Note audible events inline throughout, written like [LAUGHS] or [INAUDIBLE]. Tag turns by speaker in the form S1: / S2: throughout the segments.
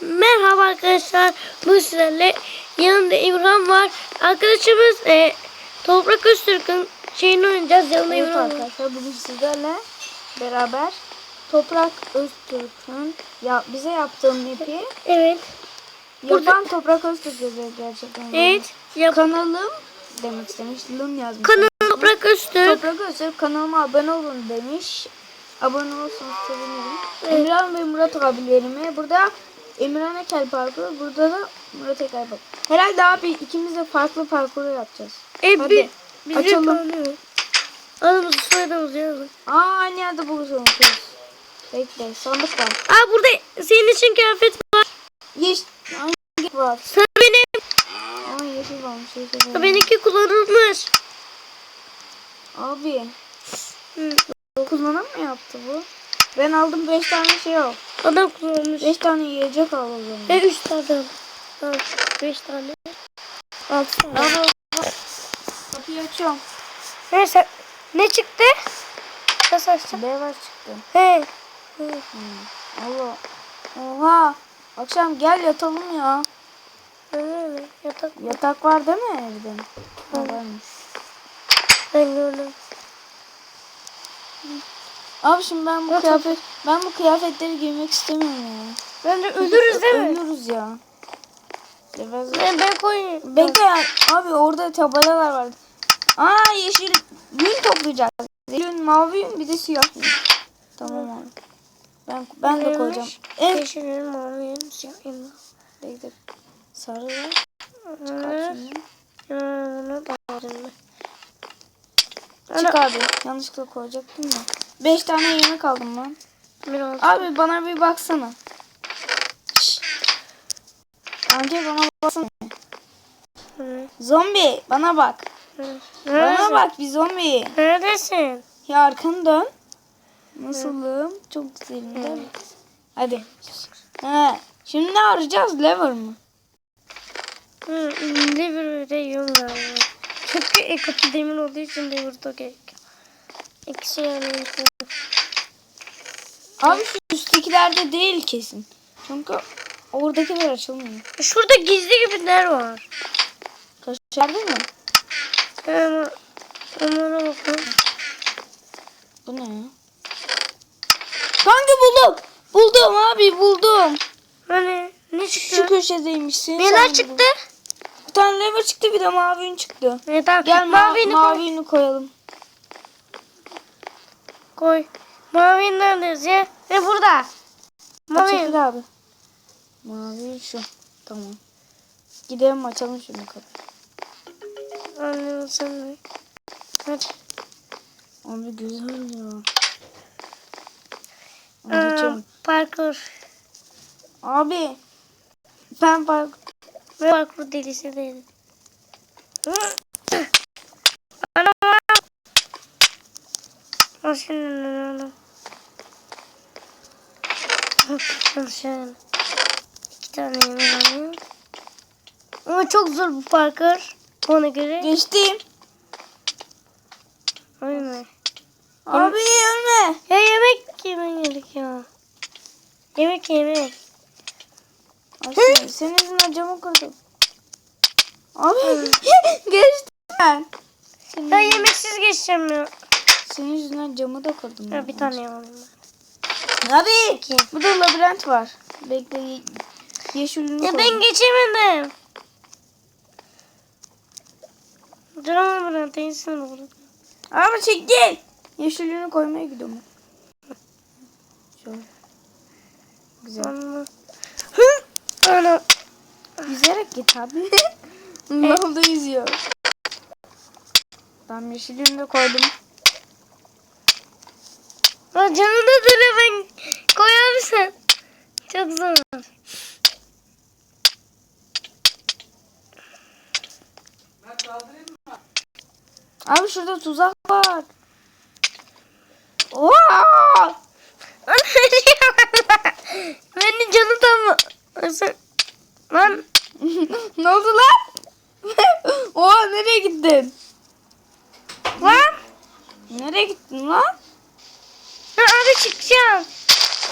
S1: Merhaba arkadaşlar. Bu sizlerle yanında İbrahim var. Arkadaşımız e, Toprak Öztürk'ün şeyini oynayacağız. Yanında
S2: Evet
S1: İbrahim
S2: arkadaşlar bugün sizlerle beraber Toprak Öztürk'ün ya bize yaptığı ipi
S1: Evet. Burada-
S2: yapan Toprak Öztürk yazıyor gerçekten.
S1: Evet. Yap.
S2: Kanalım demek istemiş. Lın yazmış.
S1: Kanal Toprak Öztürk.
S2: Toprak Öztürk kanalıma abone olun demiş. Abone olursanız sevinirim. Emirhan ve Murat abilerime burada Emirhan Ekel parkuru burada da Murat Ekel parkuru. Herhalde abi ikimiz de farklı parkuru yapacağız.
S1: E,
S2: Hadi,
S1: bi, bizi
S2: açalım.
S1: Adımızı soyadımızı yazın.
S2: Aa aynı yerde buluşuyoruz. Bekle sandık var.
S1: Aa burada senin için kıyafet var.
S2: Yeş aynı var.
S1: Sarı benim.
S2: Aa yeşil varmış yeşil var.
S1: Benimki kullanılmış.
S2: Abi
S1: Hı.
S2: kullanan mı yaptı bu? Ben aldım 5 tane şey al.
S1: Adam kullanmış.
S2: 5 tane yiyecek al o zaman.
S1: Ve 3 tane. Ha, 5 tane. 6 tane.
S2: Abi kapıyı açıyorum.
S1: Neyse. Ne çıktı? Nasıl açacağım?
S2: Beyaz çıktı.
S1: He.
S2: Hmm. Allah. Oha. Akşam gel yatalım ya.
S1: Öyle yatak.
S2: Yatak var değil mi evde? Varmış.
S1: Ben gördüm.
S2: Abi şimdi ben bu kıyafet ben bu kıyafetleri giymek istemiyorum ya.
S1: Bence ölürüz değil mi?
S2: Ölürüz ya. Biraz-
S1: Ben, ben koyayım.
S2: Bekle ya. Abi orada tabelalar var. Aa yeşil yün toplayacağız. Yün, mavi yün bir de siyah yün. Tamam abi. Ben ben de koyacağım. Evet.
S1: Yeşilim, maviyim, siyahım.
S2: Bekle. Sarı var.
S1: Evet.
S2: Şimdi.
S1: Bunu da aldım ben.
S2: Çık abi. Yanlışlıkla koyacaktım da. Beş tane yemek aldım.
S1: Biraz.
S2: Abi bana bir baksana. Amca bana baksana.
S1: Hı,
S2: Zombi bana bak.
S1: hı.
S2: Bana bak bir zombi.
S1: Neredesin?
S2: Ya arkanı dön. Nasılım? Çok güzelim değil mi? Hadi. He. Şimdi ne arayacağız? Lever mı?
S1: Hı, de yiyorum galiba. Çünkü e, kapı demir olduğu için Liver da gerek. İkisi yani.
S2: Abi şu üsttekilerde değil kesin. Çünkü oradakiler açılmıyor.
S1: Şurada gizli gibi ner var.
S2: Kaşardı mı?
S1: Hemen onlara bakalım.
S2: Bu ne ya? Kanka buldum. Buldum abi buldum.
S1: Hani ne çıktı?
S2: Şu köşedeymiş. Senin
S1: Neler çıktı?
S2: buldum. Bir tane lever çıktı bir de mavi yün çıktı.
S1: Ne tamam.
S2: Gel ma-
S1: Mavini
S2: mavi
S1: koy.
S2: yünü koyalım.
S1: koy. Mavi neredeyiz ya? Ne burada? Mavi.
S2: Çekil abi. Mavi şu. Tamam. Gidelim açalım şunu kapıyı.
S1: Anne sen de. Hadi.
S2: Abi güzel ya.
S1: Aa,
S2: açalım.
S1: parkur.
S2: abi ben bak
S1: Ve parkur delisi değilim. Ana. Nasıl ana? Nasıl? İki tane yemek alayım. Ama çok zor bu parkur. Ona göre.
S2: geçtim.
S1: Aynen.
S2: Abi ölme.
S1: Ya yemek yemen gerekiyor. Yemek yemek.
S2: Sen, senin yüzünden camı kırdım. Abi [LAUGHS] geçtim ben. Senin,
S1: Ben yemeksiz geçeceğim ya.
S2: senin yüzünden camı da kırdım.
S1: Ya
S2: ben.
S1: bir tane alayım ben.
S2: Abi burada labirent var. Bekle ye- yeşilini
S1: Ya ben geçemedim. Dur ama ben değilsin burada.
S2: Abi çekil. Yeşilini koymaya gidiyorum. Şöyle. Güzel.
S1: Anla. Ana.
S2: Yüzerek git abi. [LAUGHS] ne oldu yüzüyor. Tamam yeşilini de koydum.
S1: Aa, canı da ben koy abi sen. Çok zor.
S2: Abi şurada tuzak var. Oha!
S1: Ana Benim canım tam Sen... Lan [LAUGHS]
S2: ne oldu lan? [LAUGHS] Oha nereye gittin?
S1: lan.
S2: Nereye gittin lan?
S1: Ha, abi çıkacağım.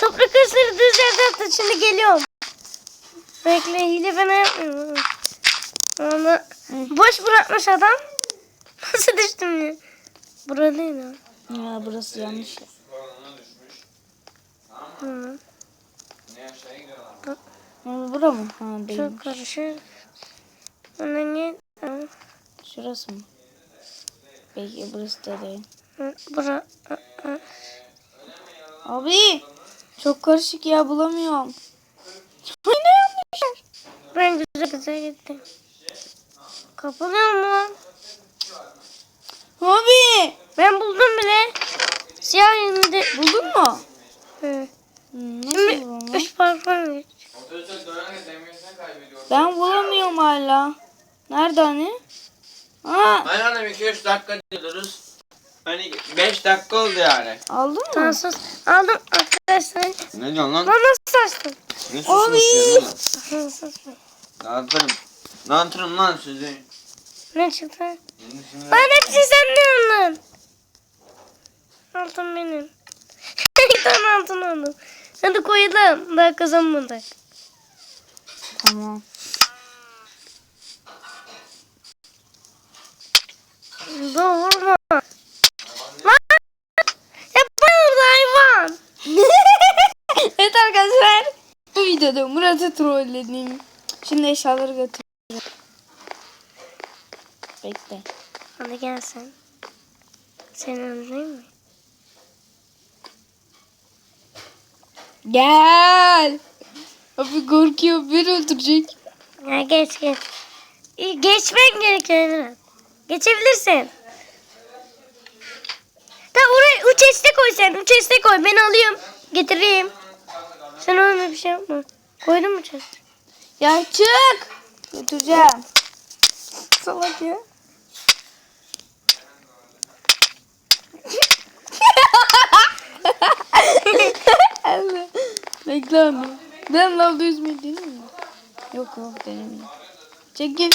S1: Toprak ısırı düz yerde attı. Şimdi geliyorum. Bekle hile falan yapmıyorum. Ama boş bırakmış adam. [LAUGHS] Nasıl düştüm ya? Burada değil mi?
S2: Ya burası yanlış. ya.
S1: Hı.
S2: Ha, bura mı? Ha değil.
S1: Çok karışık. Ona ne?
S2: Şurası mı? Belki burası da değil.
S1: Bura.
S2: Abi çok karışık ya bulamıyorum. Ne yanlış.
S1: Ben güzel güzel gittim. Kapılıyor mu?
S2: Abi
S1: Ben buldum bile. Siyah yanında.
S2: buldun mu?
S1: Hı.
S2: Hmm, nasıl
S1: Şimdi
S2: buldun?
S1: üç park var mı?
S3: Otobüse dönerken demiyorsan kaybediyor.
S2: Ben bulamıyorum hala. Nerede hani? Ha
S3: Hani hanım 2-3 dakika diyoruz. Hani 5 dakika oldu yani.
S2: aldın mı?
S1: Tamam sus. Aldım arkadaşlar.
S3: Ne diyorsun lan?
S1: Lan nasıl açtın?
S3: Ne
S2: Abi!
S3: susuyorsun lan? Dağıtırım. Dağıtırım lan sizi.
S1: Ne çıktı?
S3: Şimdi şimdi
S1: Ben hepsi sen aldın? Altın benim. [LAUGHS] Bir tane altın aldım. Hadi koyalım. Daha kazanmadık.
S2: Tamam.
S1: Doğurma. Lan! Hep ben orada hayvan. [LAUGHS]
S2: evet arkadaşlar. Bu videoda Murat'ı trolledim. Şimdi eşyaları götüreceğim. Bekle.
S1: Hadi gel sen. Seni öldüreyim mi?
S2: Gel. Abi korkuyor beni öldürecek.
S1: Ya geç geç. Geçmen gerekiyor. Geçebilirsin. Oraya üç este koy sen. Üç este koy. Ben alayım. Getireyim. Sen öyle bir şey yapma. Koydun mu chest?
S2: Ya çık. Götüreceğim. Salak ya. [LAUGHS] Bekle onu. Ben lavda yüzmeyi deneyim mi? Yok yok denemeyeyim. Çekil.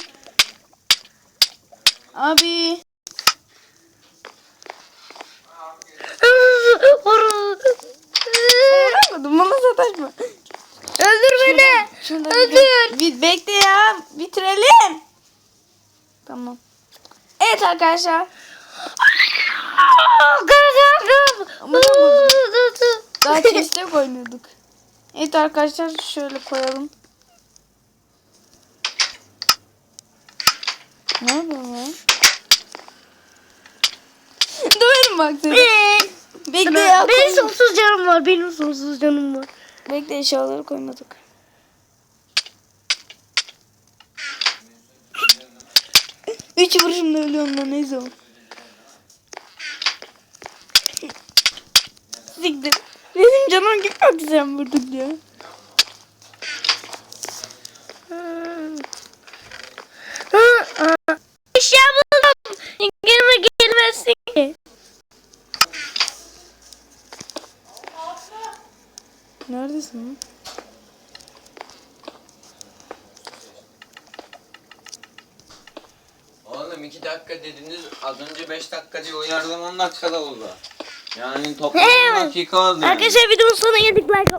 S2: Abi. Bırakmadım bana sataşma.
S1: Öldür beni.
S2: Şurada
S1: Öldür.
S2: Bir, bekle ya. Bitirelim. Tamam. Evet arkadaşlar. Daha [LAUGHS] chest'e koymuyorduk. Evet arkadaşlar şöyle koyalım. Ne yapıyorsun lan? Döverim bak seni. Bekle ya.
S1: Benim
S2: koy-
S1: sonsuz canım var. Benim sonsuz canım var.
S2: Bekle eşyaları koymadık. Üç vuruşumda ölüyorum lan neyse o. Siktir. Benim canım gitmek sen vurduk ya. Neredesin lan?
S3: Oğlum 2 dakika dediniz az önce 5 dakika diye uyardım 10 dakikada oldu. Yani toplam. 10 dakika oldu. yani.
S1: Arkadaşlar videonun sonuna geldik. Like